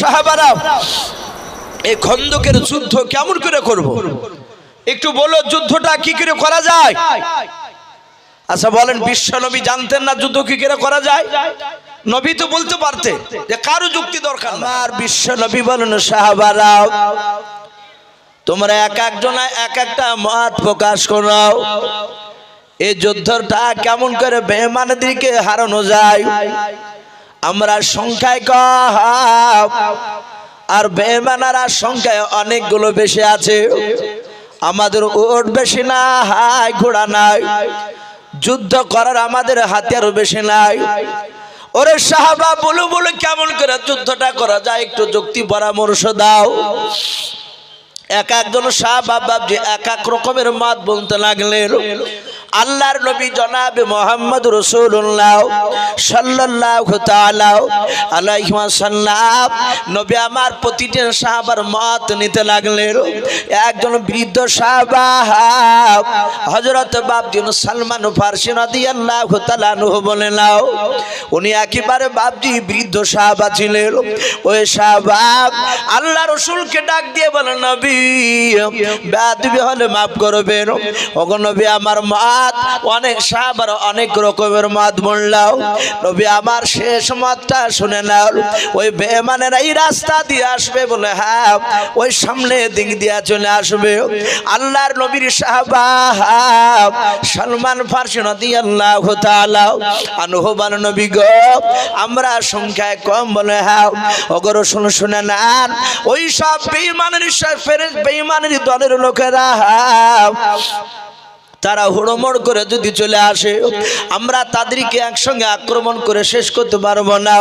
সাহাবারা, এই খন্দকের যুদ্ধ কেমন করে করব। একটু বলো, যুদ্ধটা কি করে করা যায়? আচ্ছা বলেন, বিশ্ব নবী জানতেন না যুদ্ধ কি করে করা যায়? নবী তো বলতে পারতে যে কারও যুক্তি দরকার না। আমার বিশ্ব নবী বলেন, সাহাবারা, তোমরা এক একজন, এক একটা মত প্রকাশ করাও এই যুদ্ধটা কেমন করে বেমানদেরকে হারানো যায়? আমরা সংখ্যায় কম আর বেমানারা সংখ্যায় অনেকগুলো বেশি আছে। আমাদের ওট বেশি না হাই ঘোড়া নাই। যুদ্ধ করার আমাদের হাতিয়ারও বেশি নাই। ওরে সাহাবা বলু বলু কেমন করে যুদ্ধটা করা যায়? একটু যুক্তি পরামর্শ দাও। এক একজন সাহাবা যে এক এক রকমের মত বলতে লাগলেন। আল্লাহর নবী জনাবে মোহাম্মদ রসুল্লাহ সাল্লাহ আলাইহি সাল্লাম নবী আমার প্রতিটি সাহাবার মত নিতে লাগলেন। একজন বৃদ্ধ সাহাবা হজরত বাবদিন সালমান ফার্সি নদী আল্লাহ তালানুহ বলে নাও, উনি একেবারে বাবজি বৃদ্ধ সাহাবা ছিলেন। ওই সাহাবা আল্লাহ রসুলকে ডাক দিয়ে বলে, নবী আমার মাত অনেক অনেক রকমের মাত আমার শেষ মতটা শুনে বেমানের এই রাস্তা দিয়ে আসবে বলে হ্যাঁ ওই সামনে দিক দিয়ে আল্লাহর নবীর সালমান ফার্সি নদী আল্লাহ আনুহবান নবী গো, আমরা সংখ্যায় কম বলে হ্যাঁ। অগর শুনে শুনে নেন, ওই সব বেইমানের ফেরে বেইমানের দলের লোকেরা। তারা হুড়মড় করে যদি চলে আসে, আমরা তাদেরকে একসঙ্গে আক্রমণ করে শেষ করতে পারব না।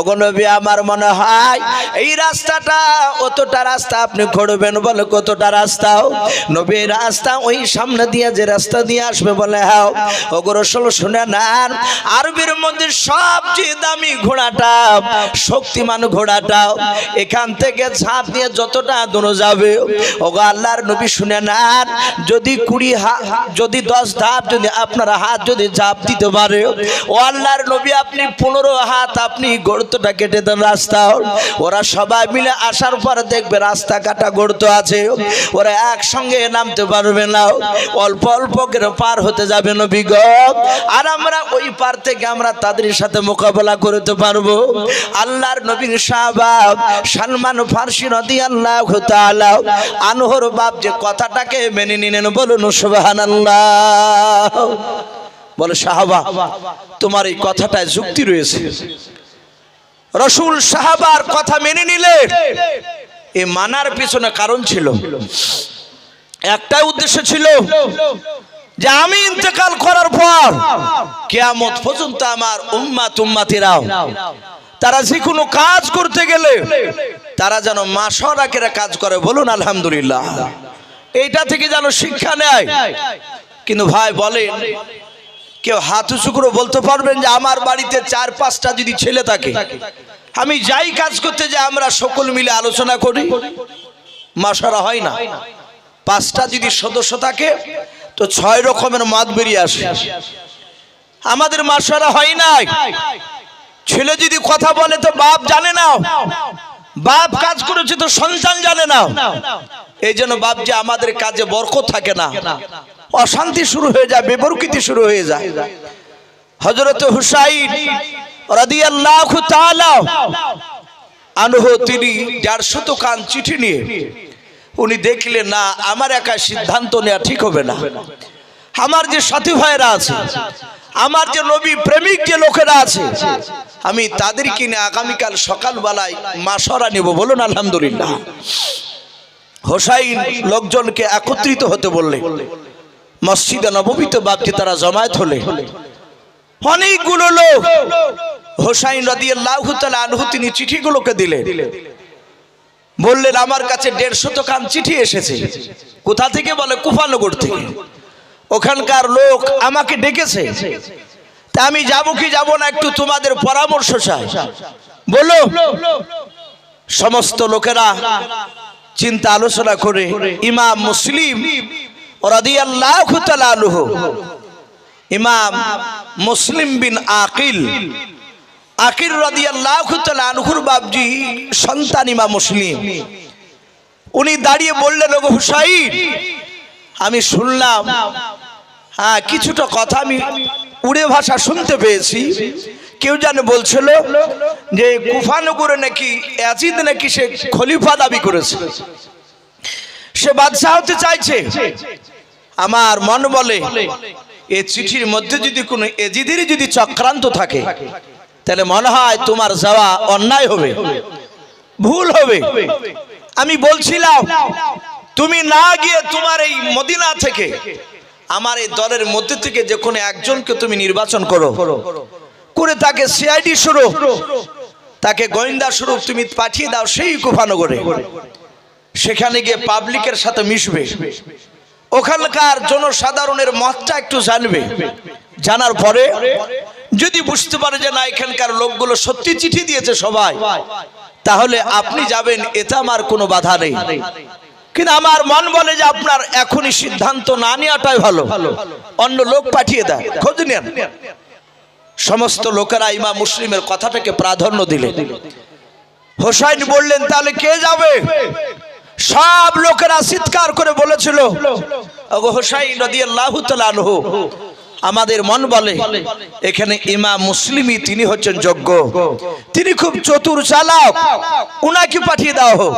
অগনবী আমার মনে হয় এই রাস্তাটা অতটা রাস্তা আপনি ঘুরবেন বলে কতটা রাস্তা। নবী, রাস্তা ওই সামনে দিয়ে যে রাস্তা দিয়ে আসবে বলে হ্যাঁ। অগর ষোলো শুনে নেন, আরবির মধ্যে সবচেয়ে দামি ঘোড়াটা, শক্তিমান ঘোড়াটা, এখান থেকে ঝাঁপ দিয়ে যতটা দূর যাবে, ওগো আল্লাহর নবী শুনে নেন, যদি কুড়ি হা যদি দশ ধাপ যদি আপনার হাত যদি ঝাঁপ দিতে পারে, ও আল্লাহর নবী আপনি পনেরো হাত আপনি গর্তটা কেটে দেন রাস্তা। ওরা সবাই মিলে আসার পর দেখবে রাস্তা কাটা গর্ত আছে। ওরা একসঙ্গে নামতে পারবে না। অল্প অল্প করে পার হতে যাবে নবী গো। আর আমরা ওই পার থেকে আমরা তাদের সাথে মোকাবেলা করতে পারব। আল্লাহর নবীর সাহাবাব সালমান ফার্সি নদী আল্লাহ আনহর বাপ যে কথাটাকে মেনে নিলেন, বলুন সুবহানাল্লাহ বলে, সাহাবা, তোমার এই কথাটায় যুক্তি রয়েছে। রসুল সাহাবার কথা মেনে নিলে এ মানার পিছনে কারণ ছিল। একটাই উদ্দেশ্য ছিল যে আমি ইন্তেকাল করার পর কেয়ামত পর্যন্ত আমার উম্মা তুম্মাতিরাও তারা যে কোনো কাজ করতে গেলে তারা যেন মাসরাকেরা কাজ করে বলুন, আলহামদুলিল্লাহ। এইটা থেকে যেন শিক্ষা নেয়। কিন্তু ভাই বলেন, কেউ হাত উঁচু করে বলতে পারবেন যে আমার বাড়িতে চার, পাঁচটা যদি ছেলে থাকে, আমি যাই কাজ করতে যে আমরা সকল মিলে আলোচনা করি। মাসারা হয় না। পাঁচটা যদি সদস্য থাকে, তো ছয় রকমের মত বেরিয়ে আসে। আমাদের মাসারা হয় নাই। ছেলে যদি কথা বলে, তো বাপ জানে না বাপ কাজ করেছে তো সন্তান জানে না। এই জন্য বাপ যে আমাদের কাজে বরকত থাকে না। অশান্তি শুরু হয়ে যায়, বেবরকৃতি শুরু হয়ে যায়। হজরত হুসাইন রাদিয়াল্লাহু তাআলা আনহু, তিনি যার শত কান চিঠি নিয়ে উনি দেখলেন, না, আমার একা সিদ্ধান্ত নেওয়া ঠিক হবে না। আমার যে সাথী ভাইরা আছে আমার যে নবী প্রেমিক যে লোকেরা আছে, আমি তাদের কিনে আগামীকাল সকালবেলায় মাসরা নেব বলুন আলহামদুলিল্লাহ। হোসাইন লোকজনকে একত্রিত হতে বললে, মসজিদে নবমীতে বাপকে তারা জমায়েত হলে, অনেকগুলো লোক হোসাইন রাদি আল্লাহ আনহু তিনি চিঠিগুলোকে দিলে, বললেন, আমার কাছে দেড়শত কান চিঠি এসেছে। কোথা থেকে বলে? কুফানগর থেকে। ওখানকার লোক আমাকে ডেকেছে। তা আমি যাব কি যাব না একটু তোমাদের পরামর্শ চাই। বলো, সমস্ত লোকেরা চিন্তা আলোচনা করে ইমাম মুসলিম রাদিয়াল্লাহু ইমাম মুসলিম বিন আকিল আকির রাদিয়াল্লাহু আনহুর বাপজি, সন্তান ইমাম মুসলিম। উনি দাঁড়িয়ে বললেন, ওগো হুসাইন আমি শুনলাম হ্যাঁ কিছুটা কথা আমি উড়ে ভাষা শুনতে পেয়েছি। কেউ যেন বলছিল যে কুফানগরে নাকি অ্যাজিদ নাকি সে খলিফা দাবি করেছে। সে বাদশাহ হতে চাইছে। আমার মন বলে, এ চিঠির মধ্যে যদি কোনো এজিদেরই যদি চক্রান্ত থাকে, তাহলে মনে হয় তোমার যাওয়া অন্যায় হবে, ভুল হবে। আমি বলছিলাম তুমি না গিয়ে তোমার এই মদিনা থেকে, আমার এই দলের মধ্যে থেকে যে কোনো একজনকে তুমি নির্বাচন করো। করে তাকে সিআইডি স্বরূপ, তাকে গোয়েন্দা স্বরূপ তুমি পাঠিয়ে দাও সেই কুফানগরে সেখানে গিয়ে পাবলিকের সাথে মিশবে। ওখানকার জনসাধারণের মতটা একটু জানবে। জানার পরে যদি বুঝতে পারে যে না, এখানকার লোকগুলো সত্যি চিঠি দিয়েছে সবাই, তাহলে আপনি যাবেন, এতে আমার কোনো বাধা নেই। কিন্তু আমার মন বলে যে আপনার এখনই সিদ্ধান্ত না নেওয়াটাই ভালো। অন্য লোক পাঠিয়ে দেয়। খোঁজ নেন। সমস্ত লোকেরা ইমা মুসলিমের কথাটাকে প্রাধান্য দিলেন। হোসাইন বললেন তাহলে কে যাবে? সব লোকেরা চিৎকার করে বলেছিল হোসাইন আমাদের মন বলে এখানে ইমা মুসলিমই তিনি হচ্ছেন যোগ্য। তিনি খুব চতুর চালাক। উনাকে পাঠিয়ে দাও। হোক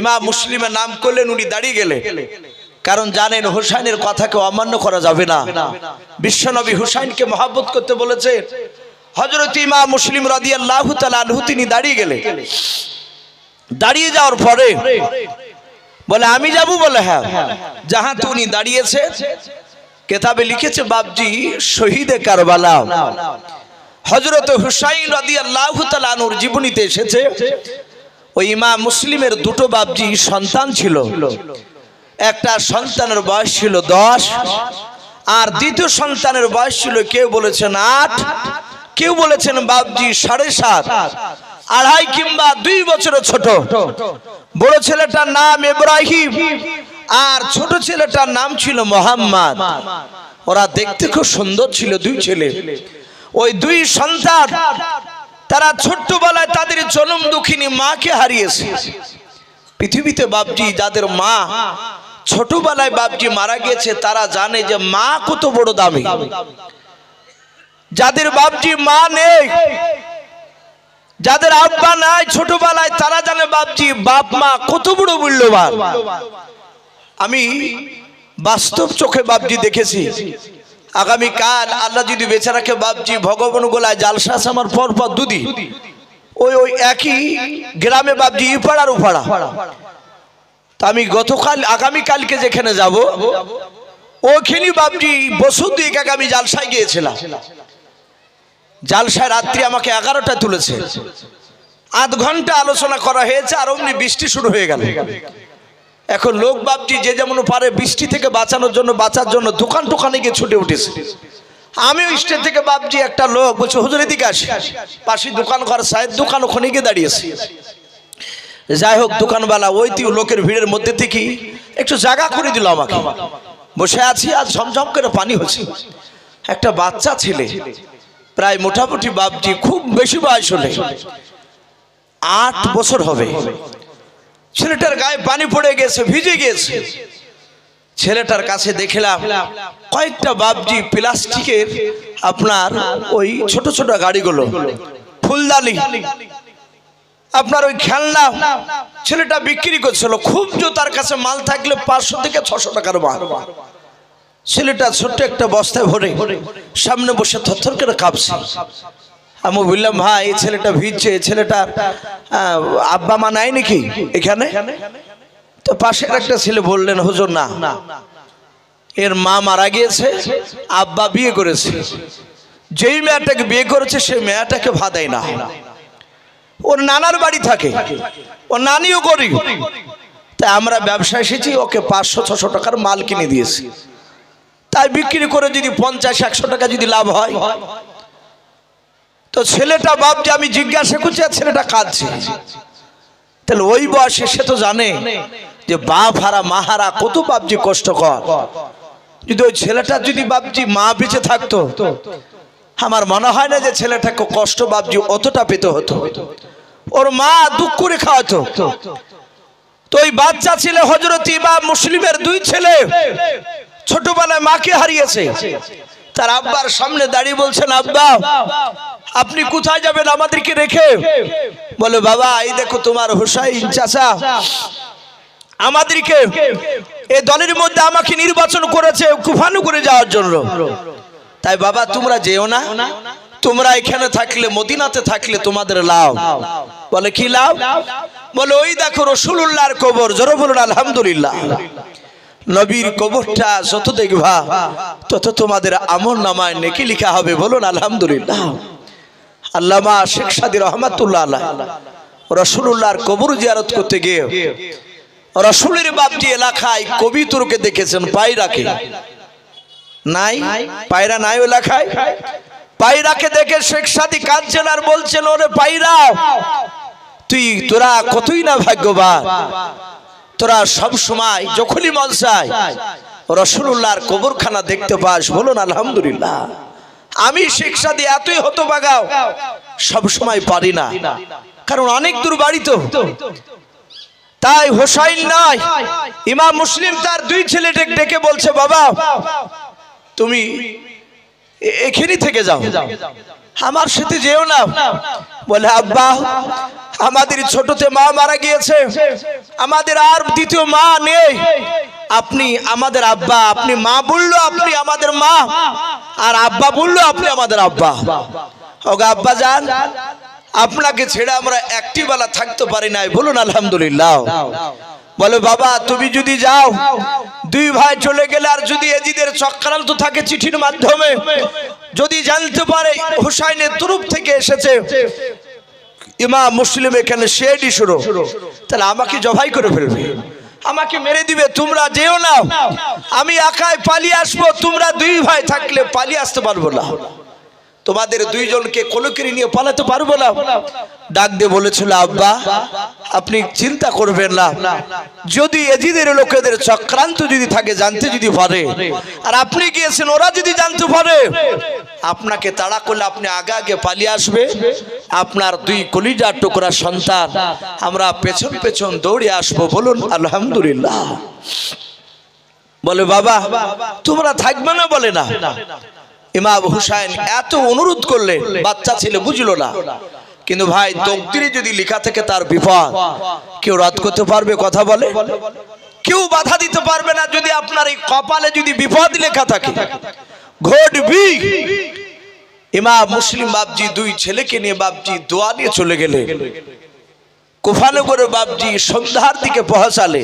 ইমাম মুসলিমের নাম করলেন, উনি দাঁড়িয়ে গেলে। কারণ জানেন হুসাইনের কথাকে অমান্য করা যাবে না। বিশ্বনবী হুসাইনকে মহাব্বত করতে বলেছে হজরত ইমাম মুসলিম রাদিয়াল্লাহু তাআলা আনহু, তিনি দাঁড়িয়ে গেলে। দাঁড়িয়ে যাওয়ার পরে বলে, আমি যাব বলে হ্যাঁ। যাহা তো উনি দাঁড়িয়েছে, কেতাবে লিখেছে, বাপজি, শহীদে কারবালা। হজরত হুসাইন রাদিয়াল্লাহু তাআলা আনহুর জীবনীতে এসেছে ওই ইমাম মুসলিমের দুটো বাবজি সন্তান ছিল। একটা সন্তানের বয়স ছিল দশ, আর দ্বিতীয় সন্তানের বয়স ছিল কেউ বলেছেন আট, কেউ বলেছেন বাবজি সাড়ে সাত, আড়াই কিংবা দুই বছরের ছোট। বড় ছেলেটার নাম ইব্রাহিম, আর ছোট ছেলেটার নাম ছিল মোহাম্মদ। ওরা দেখতে খুব সুন্দর ছিল দুই ছেলে। ওই দুই সন্তান তারা ছোট্টবেলায় তাদের জনম দুঃখিনী মাকে হারিয়েছে। পৃথিবীতে বাপজি, যাদের মা ছোটবেলায় বাপজি মারা গেছে তারা জানে যে মা কত বড় দামি। যাদের বাপজি মা নেই, যাদের আব্বা নাই ছোটবেলায়, তারা জানে বাপজি বাপ মা কত বড় মূল্যবান। আমি বাস্তব চোখে বাপজি দেখেছি। আগামী কাল আল্লাহ যদি বেঁচে রাখে বাপজি, ভগবান গোলায় জালসাস আমার পর পর দুদি ওই ওই একই গ্রামে বাপজি ইপাড়ার উপাড়া তা আমি গতকাল আগামী কালকে যেখানে যাব, ওখানে বাপজি বছর দুয়েক আগে আমি জালসায় গিয়েছিলাম। জালসায় রাত্রি আমাকে এগারোটা তুলেছে। আধ ঘণ্টা আলোচনা করা হয়েছে আর অমনি বৃষ্টি শুরু হয়ে গেল। এখন লোক বাপটি যে যেমন পারে বৃষ্টি থেকে বাঁচানোর জন্য, বাঁচার জন্য দোকান টোকানে গিয়ে ছুটে উঠেছে। আমিও স্টেজ থেকে বাপজি একটা লোক বলছে, হুজুর এদিকে আসি। পাশে দোকান করা সাহেব দোকান ওখানে গিয়ে দাঁড়িয়েছে। যাই হোক, দোকানওয়ালা ওই তুই লোকের ভিড়ের মধ্যে থেকে একটু জায়গা করে দিল আমাকে। বসে আছি আর ঝমঝম করে পানি হচ্ছে। একটা বাচ্চা ছেলে, প্রায় মোটামুটি বাপজি খুব বেশি বয়স হলে আট বছর হবে। ছেলেটার গায়ে পানি পড়ে গেছে, ভিজে গেছে। ছেলেটার কাছে দেখলাম কয়েকটা বাপজি প্লাস্টিকের আপনার ওই ছোট ছোট গাড়িগুলো, ফুলদানি। আপনার ওই খেলনা, ছেলেটা বিক্রি করছিল, খুব জো তার কাছে মাল থাকলে পাঁচশো থেকে ছশো টাকার মাল। ছেলেটা ছোট্ট একটা বস্তায় ভরে সামনে বসে থরথর করে কাঁপছে। আমি বললাম ভাই এই ছেলেটা ভিজছে এই ছেলেটার আহ, আব্বা মা নাই নাকি এখানে? তো পাশের একটা ছেলে বললেন হুজুর না। এর মা মারা গিয়েছে আব্বা বিয়ে করেছে। যেই মেয়েটাকে বিয়ে করেছে সেই মেয়েটাকে ভাদাই না। ওর নানার বাড়ি থাকে ওর নানিও করি তাই আমরা ব্যবসা এসেছি ওকে পাঁচশো ছশো টাকার মাল কিনে দিয়েছি। তাই বিক্রি করে যদি পঞ্চাশ একশো টাকা যদি লাভ হয় তো ছেলেটা যে আমি জিজ্ঞাসা করছি, আর ছেলেটা কাঁদছে। তাহলে ওই বয়সে সে তো জানে যে বাপ হারা, মা হারা, কত বাপজি কষ্টকর। যদি ওই ছেলেটা যদি বাপজি মা বেঁচে থাকতো, আমার মনে হয় না যে ছেলেটাকে কষ্ট বাবজি অতটা পেতে হতো। ওর মা দুঃখ করে খাওয়াতো। তো ওই বাচ্চা ছেলে হজরতি বা মুসলিমের দুই ছেলে ছোটবেলায় মাকে হারিয়েছে। তার আব্বার সামনে দাঁড়িয়ে বলছেন, আব্বা আপনি কোথায় যাবেন আমাদেরকে রেখে? বলে, বাবা, এই দেখো তোমার হুসাইন চাচা। আমাদেরকে এই দলের মধ্যে আমাকে নির্বাচন করেছে কুফানু করে যাওয়ার জন্য। তাই বাবা, তোমরা যেও না। তোমরা এখানে থাকলে, মদিনাতে থাকলে তোমাদের লাভ। বলে, কি লাভ? বলে, ওই দেখো রসুল্লাহর কবর। জোরে বলুন, আলহামদুলিল্লাহ। নবীর কবরটা যত দেখবা, তত তোমাদের আমল নামায় নেকি লিখা হবে। বলুন, আলহামদুলিল্লাহ। আল্লামা শেখ সাদি রহমাতুল্লাহ আল্লাহ রসুল্লাহর কবর জিয়ারত করতে গিয়ে রসুলের বাপটি এলাকায় কবি কবিতরকে দেখেছেন পায়রাকে নাই? পায়রা নাই এলাকায়? পায়রাকে দেখে শেখ সাদি কাঁদছেন আর বলছেন, ওরে পায়রা, তুই, তোরা কতই না ভাগ্যবান? তোরা সব সময় যখনই মন চায় রসুল্লাহর কবরখানা দেখতে পাস। বলুন, আলহামদুলিল্লাহ। আমি শিক্ষা দিয়ে এতই হতো বাগাও সব সময় পারি না। কারণ অনেক দূর বাড়ি তো তাই হোসাইন নাই, ইমাম মুসলিম তার দুই ছেলে ডেকে বলছে, বাবা, তুমি এখানে থেকে যাও। আমার সাথে যেও না। বলে, আব্বা, আমাদের ছোটতে মা মারা গিয়েছে। আমাদের আর দ্বিতীয় মা নেই। আপনি আমাদের আব্বা, আপনি মা বলল আপনি আমাদের মা, আর আব্বা বলল আপনি আমাদের আব্বা। ওগা আব্বা যান, আপনাকে ছেড়ে আমরা একটি বেলা থাকতে পারি নাই। বলুন, আলহামদুলিল্লাহ। বলে, বাবা, তুমি যদি যাও, দুই ভাই চলে গেলে আর যদি এজিদের চক্রান্ত থাকে চিঠির মাধ্যমে যদি জানতে পারে হুসাইনের তরফ থেকে এসেছে ইমা মুসলিম এখানে শেডি শুরু। তাহলে আমাকে জবাই করে ফেলবে। আমাকে মেরে দিবে, তোমরা যেও না। আমি একাই পালিয়ে আসব, তোমরা দুই ভাই থাকলে পালিয়ে আসতে পারব না। তোমাদের দুইজনকে কলকিরি নিয়ে পালাতে পারব না। ডাক দিয়ে বলেছিল, আব্বা, আপনি চিন্তা করবেন না। যদি এজিদের লোকেদের চক্রান্ত যদি থাকে, জানতে যদি পারে, আর আপনি গিয়েছেন, ওরা যদি জানতে পারে আপনাকে তাড়া করলে আপনি আগে আগে পালিয়ে আসবে। আপনার দুই কলিজার টুকরা সন্তান। আমরা পেছন পেছন দৌড়ে আসব, বলুন, আলহামদুলিল্লাহ। বলে, বাবা, তোমরা থাকবে না বলে না। ইমাম হুসাইন এত অনুরোধ করলে বাচ্চা ছেলে বুঝলো না। কিন্তু ভাই, তকদিরে যদি লেখা থেকে তার বিপদ। কেউ রদ করতে পারবে, কথা বলে? কেউ বাধা দিতে পারবে না যদি আপনার এই কপালে যদি বিপদ লেখা থাকে। ঘটবি ইমাম মুসলিম বাবজি দুই ছেলেকে নিয়ে বাবজি দোয়া নিয়ে চলে গেলে। কুফানগরের বাবজি সন্ধ্যার দিকে পৌঁছালে।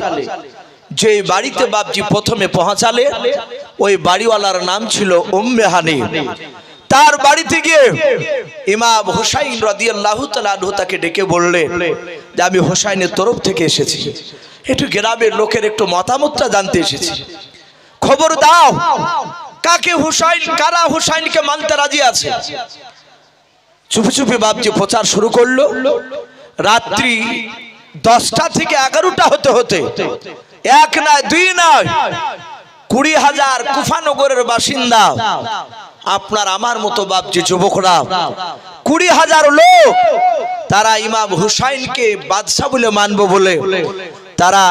যে বাড়িতে বাবজি প্রথমে পৌঁছালে, ওই বাড়িওয়ালার নাম ছিল উম্মে হানি তার বাড়িতে গিয়ে ইমাম হুসাইন রাদিয়াল্লাহু আনহু তাকে ডেকে বললেন যে আমি হুসাইনের তরফ থেকে এসেছি। একটু গ্রামের লোকের একটু মতামতটা জানতে এসেছি। খবর দাও কাকে হুসাইন, কারা হুসাইনকে মানতে রাজি আছে? চুপি চুপি বাবজি প্রচার শুরু করল। রাত্রি দশটা থেকে এগারোটা হতে হতে, এক নয়, দুই নয়, কুড়ি হাজার কুফানগরের বাসিন্দা, আপনার আমার মতো বাপজি যুবকরা, কুড়ি হাজার লোক, তারা ইমাম হুসাইনকে বাদশাহ বলে মানবো বলে, তারা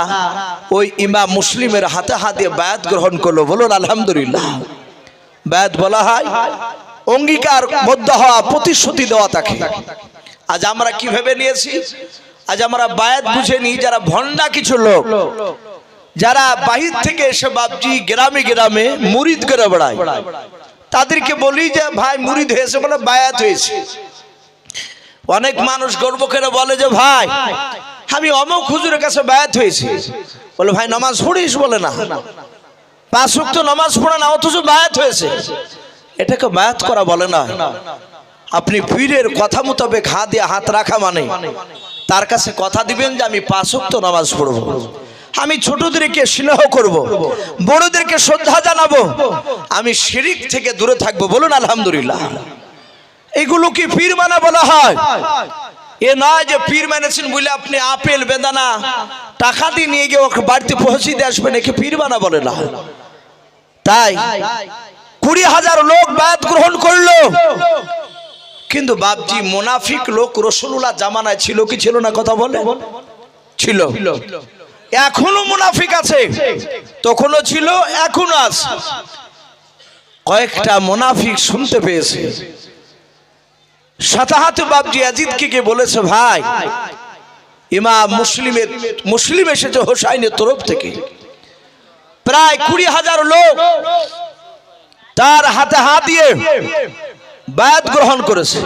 ওই ইমাম মুসলিমের হাতে হাতে বায়াত গ্রহণ করল। বলুন, আলহামদুলিল্লাহ। বায়াত বলা হয়, অঙ্গীকার বদ্ধ হওয়া প্রতিশ্রুতি দেওয়া তাকে। আজ আমরা কি ভেবে নিয়েছি? আজ আমরা বায়াত বুঝে নিই, যারা ভণ্ডা কিছু লোক, যারা বাহির থেকে এসে বাপজি গ্রামে গ্রামে মুরিদ করে বেড়ায়, তাদেরকে বলি যে, ভাই, মুরিদ হয়েছে বলে বায়াত হয়েছে। অনেক মানুষ গর্ব করে বলে যে, ভাই, আমি অমুক হুজুরের কাছে বায়াত হয়েছি। বলে, ভাই, নামাজ পড়িস বলে না। পাঁচ তো নামাজ পড়ে না অথচ বায়াত হয়েছে। এটাকে বায়াত করা বলে না। আপনি পীরের কথা মোতাবেক হাত দিয়ে হাত রাখা মানে। তার কাছে কথা দিবেন যে, আমি পাঁচ তো নামাজ পড়ব। আমি ছোটদেরকে স্নেহ করব। বড়দেরকে শ্রদ্ধা জানাব। আমি শিরিক থেকে দূরে থাকব। বলুন, আলহামদুলিল্লাহ। এগুলো কি পীর মানা বলা হয়? এ নয় যে পীর মেনেছেন বলে আপনি আপেল, বেদানা, টাকা দিয়ে নিয়ে গিয়ে ওকে বাড়িতে পৌঁছে দিয়ে আসবেন। একে পীর মানা বলে না। তাই কুড়ি হাজার লোক বায়াত গ্রহণ করল। কিন্তু বাপজি মোনাফিক লোক রসুল্লাহ জামানায় ছিল কি ছিল না কথা বলে ছিল। এখনও মুনাফিক আছে। তখনও ছিল এখনও আছে। কয়েকটা মুনাফিক শুনতে পেয়েছে। সাতাহাত বাবজি আজিদকে গিয়ে বলেছে ভাই ইমাম মুসলিমের মুসলিম এসেছে হোসাইনের তরফ থেকে। প্রায় কুড়ি হাজার লোক তার হাতে হাত দিয়ে বায়াত গ্রহণ করেছে।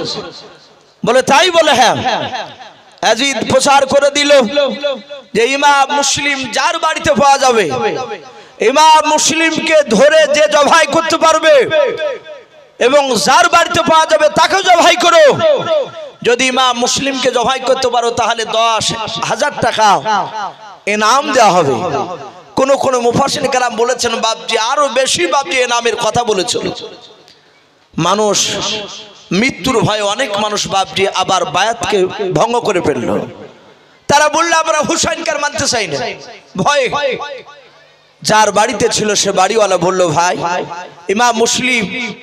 বলে, তাই বলে হ্যাঁ। আজিদ প্রচার করে দিল যে, ইমাম মুসলিম যার বাড়িতে পাওয়া যাবে, ইমাম মুসলিমকে ধরে যে জবাই করতে পারবে এবং যার বাড়িতে পাওয়া যাবে তাকেও জবাই করো। যদি ইমাম মুসলিমকে জবাই করতে পারো, তাহলে দশ হাজার টাকা এনাম দেওয়া হবে। কোন কোনো মুফাসিন কালাম বলেছেন, বাপজি আরও বেশি বাপজি এ নামের কথা বলেছিল। মানুষ মৃত্যুর ভয়ে অনেক মানুষ বাপজি আবার বায়াতকে ভঙ্গ করে ফেলল। তারা বলল, আমরা হুসাইনকার মানতে চাই না। ভয়ে। যার বাড়িতে ছিল সে বাড়িওয়ালা বলল, ভাই, ইমাম মুসলিম